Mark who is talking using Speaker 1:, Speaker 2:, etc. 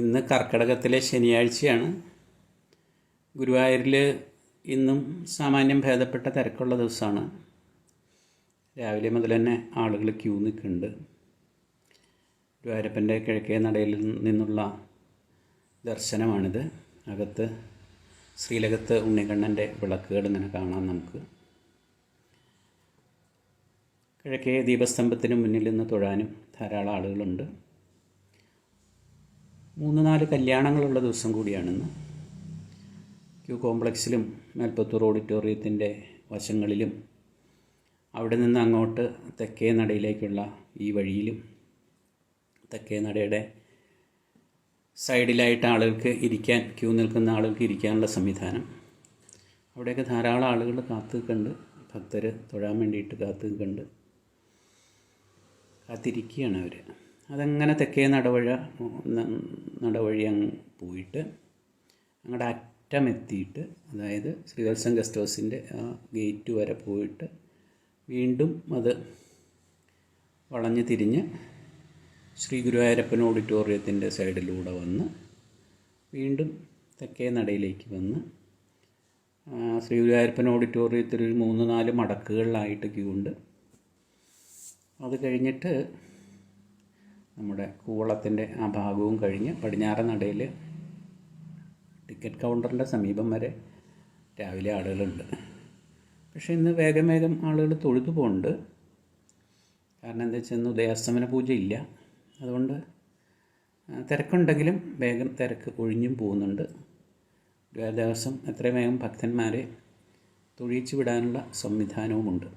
Speaker 1: ഇന്ന് കർക്കിടകത്തിലെ ശനിയാഴ്ചയാണ് ഗുരുവായൂരിൽ ഇന്നും സാമാന്യം ഭേദപ്പെട്ട തിരക്കുള്ള ദിവസമാണ് രാവിലെ മുതൽ തന്നെ ആളുകൾ ക്യൂ നിൽക്കുന്നുണ്ട് ഗുരുവായൂരപ്പൻ്റെ കിഴക്കേ നടയിൽ നിന്നുള്ള ദർശനമാണിത് അകത്ത് ശ്രീലകത്ത് ഉണ്ണികണ്ണൻ്റെ വിളക്കുകൾ ഇങ്ങനെ കാണാം നമുക്ക് കിഴക്കേ ദീപസ്തംഭത്തിന് മുന്നിൽ നിന്ന് തൊഴാനും ധാരാളം ആളുകളുണ്ട് മൂന്ന് നാല് കല്യാണങ്ങളുള്ള ദിവസം കൂടിയാണെന്ന് ക്യൂ കോംപ്ലക്സിലും മേൽപ്പത്തൂർ ഓഡിറ്റോറിയത്തിൻ്റെ വശങ്ങളിലും അവിടെ നിന്ന് അങ്ങോട്ട് തെക്കേ നടയിലേക്കുള്ള ഈ വഴിയിലും തെക്കേ നടയുടെ സൈഡിലായിട്ട് ആളുകൾക്ക് ഇരിക്കാൻ ക്യൂ നിൽക്കുന്ന ആളുകൾക്ക് ഇരിക്കാനുള്ള സംവിധാനം അവിടെയൊക്കെ ധാരാളം ആളുകൾ കാത്തു കണ്ട് ഭക്തർ തൊഴാൻ വേണ്ടിയിട്ട് കാത്തു കണ്ട് കാത്തിരിക്കുകയാണ് അവർ അതങ്ങനെ തെക്കേ നടവഴ നടവഴി അങ്ങ് പോയിട്ട് അങ്ങോട്ട് അറ്റമെത്തിയിട്ട് അതായത് ശ്രീവത്സം ഗസ്റ്റ് ഹൗസിൻ്റെ ആ ഗേറ്റ് വരെ പോയിട്ട് വീണ്ടും അത് വളഞ്ഞു തിരിഞ്ഞ് ശ്രീ ഗുരുവായൂരപ്പൻ ഓഡിറ്റോറിയത്തിൻ്റെ സൈഡിലൂടെ വന്ന് വീണ്ടും തെക്കേ നടയിലേക്ക് വന്ന് ശ്രീ ഗുരുവായൂരപ്പൻ ഓഡിറ്റോറിയത്തിൽ മൂന്ന് നാല് മടക്കുകളിലായിട്ട് ക്യൂ ഉണ്ട് അത് കഴിഞ്ഞിട്ട് നമ്മുടെ കൂവളത്തിൻ്റെ ആ ഭാഗവും കഴിഞ്ഞ് പടിഞ്ഞാറൻ നടയിൽ ടിക്കറ്റ് കൗണ്ടറിൻ്റെ സമീപം വരെ രാവിലെ ആളുകളുണ്ട് പക്ഷേ ഇന്ന് വേഗം വേഗം ആളുകൾ തൊഴുതു പോകുന്നുണ്ട് കാരണം എന്താ വെച്ചാൽ ഇന്ന് ഉദയാസ്തമന ഇല്ല അതുകൊണ്ട് തിരക്കുണ്ടെങ്കിലും വേഗം തിരക്ക് ഒഴിഞ്ഞും പോകുന്നുണ്ട് ദിവസം എത്രയും വേഗം ഭക്തന്മാരെ തൊഴിച്ചു വിടാനുള്ള സംവിധാനവുമുണ്ട്